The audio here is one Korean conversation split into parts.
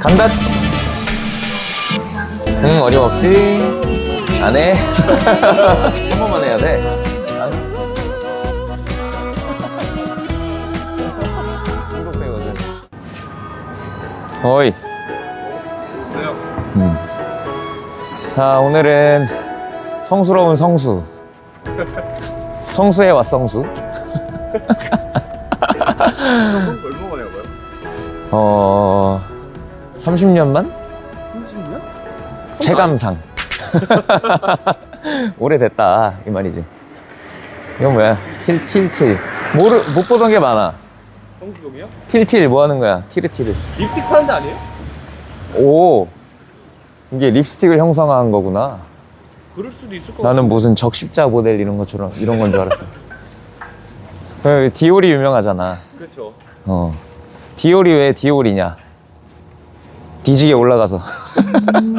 간다. 응, 어림 없지. 안 해. 한 번만 해야 돼. 안- 중독되거든. 어이. 있어요. 음. 자, 오늘은 성스러운 성수. 성수에 왔성수. 어, 30년만? 30년? 체감상. 오래됐다. 이 말이지. 이건 뭐야? 틸, 틸, 틸. 모르, 못 보던 게 많아. 성수동이요? 틸, 틸. 뭐 하는 거야? 티르, 티르. 립스틱 파는 데 아니에요? 오. 이게 립스틱을 형성한 거구나. 그럴 수도 있을 것 나는 무슨 적십자 모델 이런 것처럼, 이런 건 줄 알았어. 그 디올이 유명하잖아. 그렇죠. 어. 디올이 왜 디올이냐? 뒤지게 올라가서.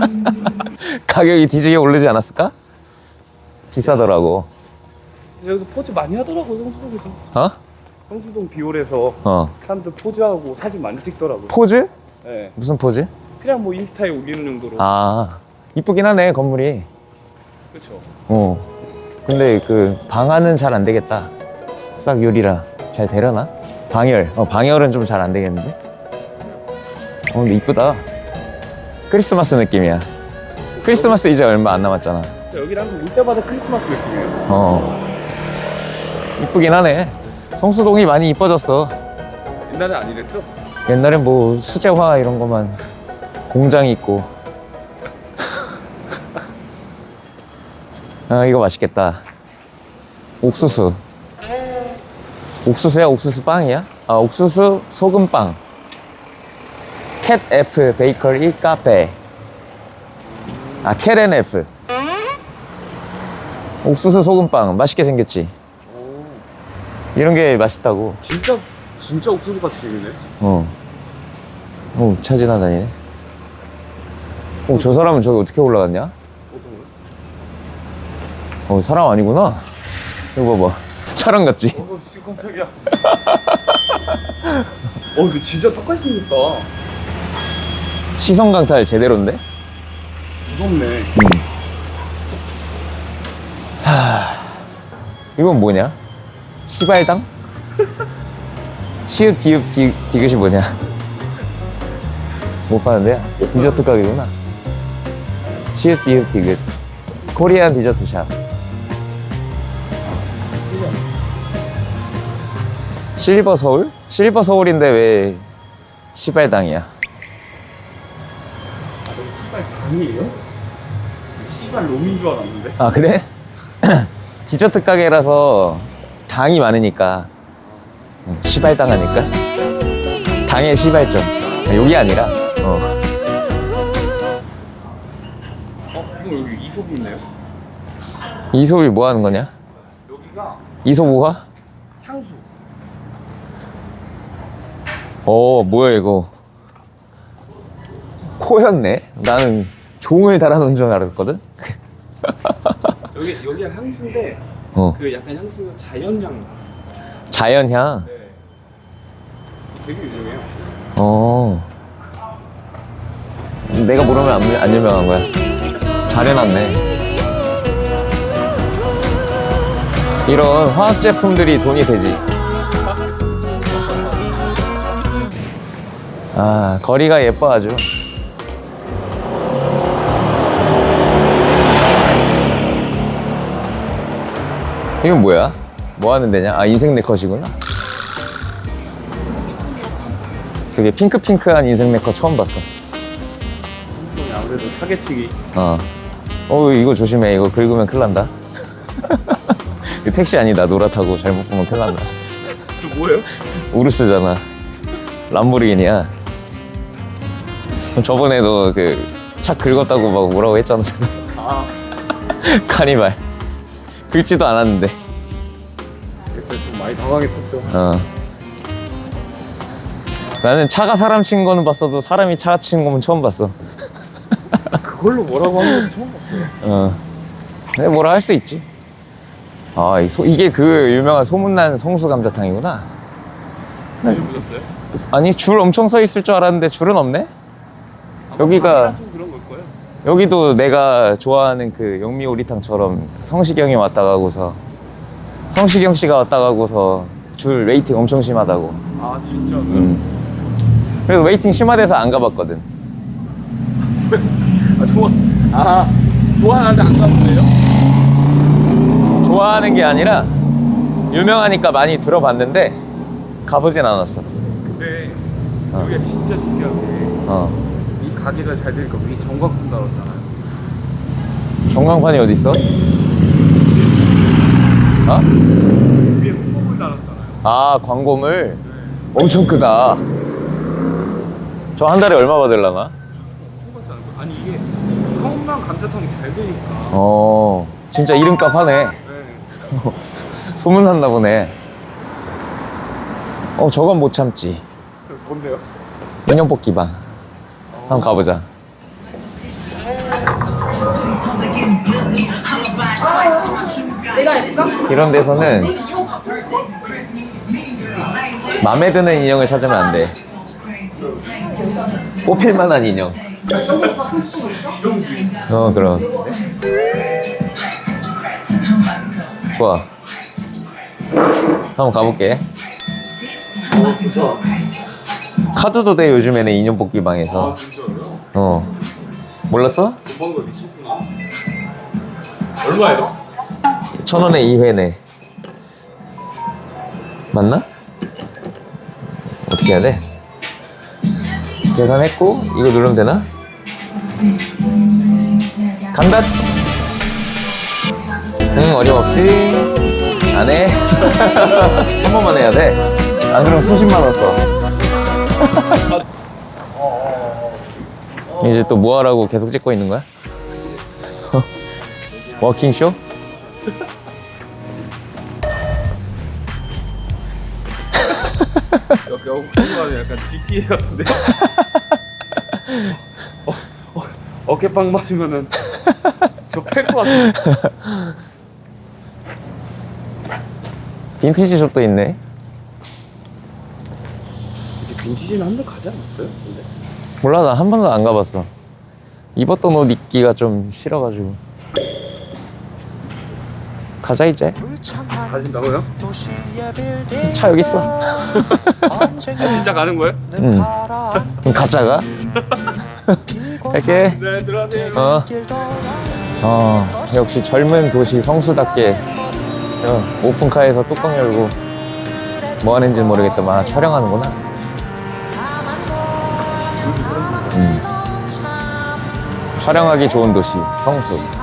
가격이 뒤지게 오르지 않았을까? 비싸더라고. 여기서 포즈 많이 하더라고요, 성수동에서. 어? 성수동 디올에서 어. 사람들 포즈하고 사진 많이 찍더라고요. 포즈? 네. 무슨 포즈? 그냥 뭐 인스타에 올리는 정도로. 아, 이쁘긴 하네, 건물이. 그렇죠. 어. 근데 그 방안은 잘 안 되겠다. 싹 유리라. 잘 되려나? 방열. 어, 방열은 좀 잘 안 되겠는데? 어, 근데 이쁘다. 크리스마스 느낌이야. 크리스마스 이제 얼마 안 남았잖아. 여기랑 올 때마다 크리스마스 느낌이에요. 어. 이쁘긴 하네. 성수동이 많이 이뻐졌어. 옛날에 아니랬죠? 옛날엔 뭐 수제화 이런 것만 공장이 있고. 아, 이거 맛있겠다. 옥수수. 옥수수야? 옥수수 빵이야? 아, 옥수수 소금빵. 캣 F 베이커리 카페. 아, 캣앤 F. 옥수수 소금빵. 맛있게 생겼지? 오. 이런 게 맛있다고. 진짜 진짜 옥수수 같이 생기네. 어. 어, 차 지나다니네. 어, 저 사람은 저기 어떻게 올라갔냐? 어떤 어, 거? 사람 아니구나. 이거 봐봐. 사람 같지? 어, 진짜 깜짝이야. 어, 근데 진짜 똑같이 생겼다. 시선 강탈 제대로인데? 무섭네. 이건 뭐냐? 시발당? 시읒, 디읒, 디, 디귿이 뭐냐? 못 파는데요? 디저트 가게구나. 시읒, 디읒, 디귿. 코리안 디저트 샵. 실버 서울? 실버 서울인데 왜 시발당이야? 아? 씨발 롬인 줄 알았는데. 아 그래? 디저트 가게라서 당이 많으니까 어, 시발당 하니까 당의 시발점 아, 여기 아니라 어. 어, 형 여기 이솝이 있네요. 이솝이 뭐 하는 거냐? 여기가 이솝 우화? 향수. 어 뭐야 이거 코였네? 나는 종을 달아놓은 줄 알았거든? 여기 여기가 향수인데 어 그 약간 향수 자연향. 자연향 네. 되게 유명해요. 어 내가 모르면 안, 안 유명한 거야 잘 해놨네 이런 화학 제품들이 돈이 되지 아 거리가 예뻐 아주 이건 뭐야? 뭐 하는 데냐? 아 인생 네컷이구나 되게 핑크핑크한 인생 네컷 처음 봤어 아무래도 타겟층이 어. 어, 이거 조심해. 이거 긁으면 큰일 난다. 이거 택시 아니다. 노랗다고 잘못 보면 큰일 난다. 저 뭐예요? 우르스잖아. 람보르기니야. 저번에도 그 차 긁었다고 막 뭐라고 했잖아. 아, 카니발. 긁지도 않았는데. 그때 좀 많이 당황했었죠. 어. 나는 차가 사람 친 거는 봤어도 사람이 차 친 거는 처음 봤어. 그걸로 뭐라고 하는 건 처음 봤어요. 어. 근데 뭐라 할 수 있지. 아, 이 소- 이게 그 유명한 소문난 성수 감자탕이구나. 드셔보셨어요? 아니 줄 엄청 서 있을 줄 알았는데 줄은 없네? 여기가 좀 그런 걸 거예요. 여기도 내가 좋아하는 그 영미 오리탕처럼 성시경이 왔다 가고서 성시경 씨가 왔다 가고서 줄 웨이팅 엄청 심하다고. 아 진짜. 음. 그래서 웨이팅 심하대서 안 가봤거든. 아 좋아. 아 좋아하는데 안 가보세요? 좋아하는 게 아니라 유명하니까 많이 들어봤는데 가보진 않았어. 근데 어. 여기가 진짜 신기한 어. 게이 가게가 잘 되니까 우리 전광판 달았잖아요. 전광판이 어디 있어? 어? 위에 홍보물 달았잖아요. 아 광고물 네. 엄청 크다. 저 한 달에 얼마 받을라나? 엄청 같지 않을까? 아니 이게 서운랑 감자탕이 잘 되니까. 어 진짜 이름값 하네. 네. 소문났나 보네. 어 저건 못 참지. 뭔데요? 뽑기방. 한번 가보자. 이런 데서는 마음에 드는 인형을 찾으면 안 돼. 뽑힐 만한 인형. 어, 그럼. 좋아. 한번 가볼게. 카드도 돼, 요즘에는 인형 뽑기 방에서. 아, 진짜요? 어. 몰랐어? 못본 거 미쳤구나. 얼마예요? 천 원에 2회네. 맞나? 어떻게 해야 돼? 계산했고, 이거 누르면 되나? 간다! 응, 어림없지? 안 해? 한 번만 해야 돼. 안 그러면 수십만 원 써. 이제 또 뭐 하라고 계속 찍고 있는 거야? 워킹쇼? 여기 여기 약간 GTA 같은데. 어, 어, 어깨빵 맞으면은 저팰것 같은데. 빈티지 숍도 있네. 이제 빈티지는 한번 가지 않았어요? 근데 몰라, 나 한 번도 안 가봤어. 입었던 옷 입기가 좀 싫어가지고. 가자, 이제. 가신다고요? 차 여기 있어. 진짜 가는 거예요? 응. 그럼 가짜가? 갈게. 네 들어가세요. 어. 어, 역시 젊은 도시 성수답게 어, 오픈카에서 뚜껑 열고 뭐 하는지 모르겠더만 아, 촬영하는구나. 촬영하기 좋은 도시 성수.